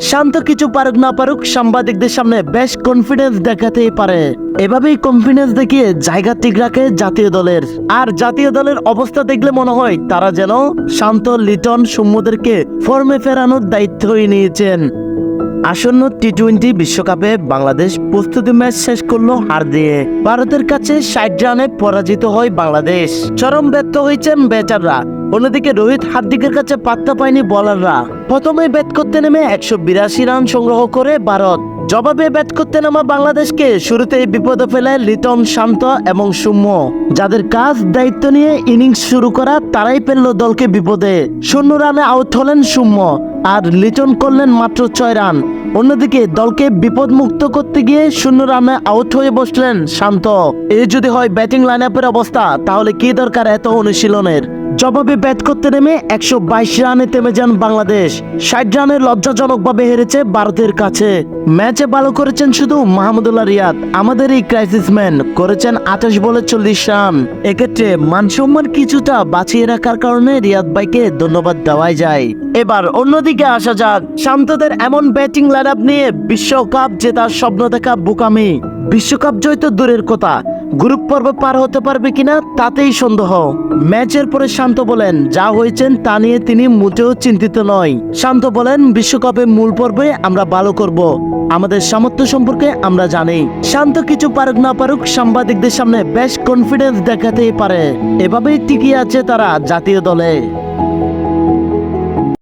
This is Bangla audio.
শান্ত কিছু পারুক না পারুক, সাংবাদিকদের সামনে বেশ কনফিডেন্স দেখাতেই পারে। এভাবেই কনফিডেন্স দেখিয়ে জায়গা ঠিক রাখে জাতীয় দলের। আর জাতীয় দলের অবস্থা দেখলে মনে হয় তারা যেন শান্ত, লিটন সৌম্যদেরকে ফর্মে ফেরানোর দায়িত্বই নিয়েছেন। আসন্ন টি টোয়েন্টি বিশ্বকাপে বাংলাদেশ প্রস্তুতি ম্যাচ শেষ করল হার দিয়ে। ভারতের কাছে ষাট রানে পরাজিত হয় বাংলাদেশ। চরম ব্যর্থ হয়েছেন ব্যাটাররা। অন্যদিকে রোহিত হার্দিকের কাছে পাত্তা পায়নি বলাররা প্রথমে ব্যাট করতে নেমে একশো বিরাশি রান সংগ্রহ করে ভারত। জবাবে ব্যাট করতে নামা বাংলাদেশকে শুরুতেই বিপদে ফেলে লিটন, শান্ত এবং সৌম্য। যাদের কাজ দায়িত্ব নিয়ে ইনিংস শুরু করা, তারাই ফেলল দলকে বিপদে। শূন্য রানে আউট হলেন সৌম্য আর লিটন করলেন মাত্র ছয় রান। অন্যদিকে দলকে বিপদ মুক্ত করতে গিয়ে শূন্য রানে আউট হয়ে বসলেন শান্ত। এই যদি হয় ব্যাটিং লাইন আপের অবস্থা, তাহলে কি দরকার এত অনুশীলনের? জবাবে ব্যাট করতে নেমে একশো বাইশ রানে থেমে যান বাংলাদেশ। ষাট রানে লজ্জাজনকভাবে হেরেছে ভারতের কাছে। ম্যাচে ভালো করেছেন শুধু মাহমুদুল্লাহ রিয়াদ। আমাদের এই ক্রাইসিস ম্যান করেছেন আঠাশ বলে চল্লিশ রান। এক্ষেত্রে মানসম্মান কিছুটা বাঁচিয়ে রাখার কারণে রিয়াদ ভাইকে ধন্যবাদ দেওয়াই যায়। এবার অন্যদিকে আসা যাক। শান্তদের এমন ব্যাটিং লাইন নিয়ে বিশ্বকাপ জেতার স্বপ্ন দেখা বোকামি। বিশ্বকাপ জয় তো দূরের কথা। গ্রুপ পর্ব পার হতে পারবে কিনা তাতেই সন্দেহ। ম্যাচের পরে শান্ত বলেন, যা হয়েছেন তা নিয়ে তিনি মোটেও চিন্তিত নয়। শান্ত বলেন, বিশ্বকাপে মূল পর্বে আমরা ভালো করব। আমাদের সামর্থ্য সম্পর্কে আমরা জানি। শান্ত কিছু পারুক না পারুক, সাংবাদিকদের সামনে বেশ কনফিডেন্স দেখাতেই পারে। এভাবেই টিকিয়ে আছে তারা জাতীয় দলে।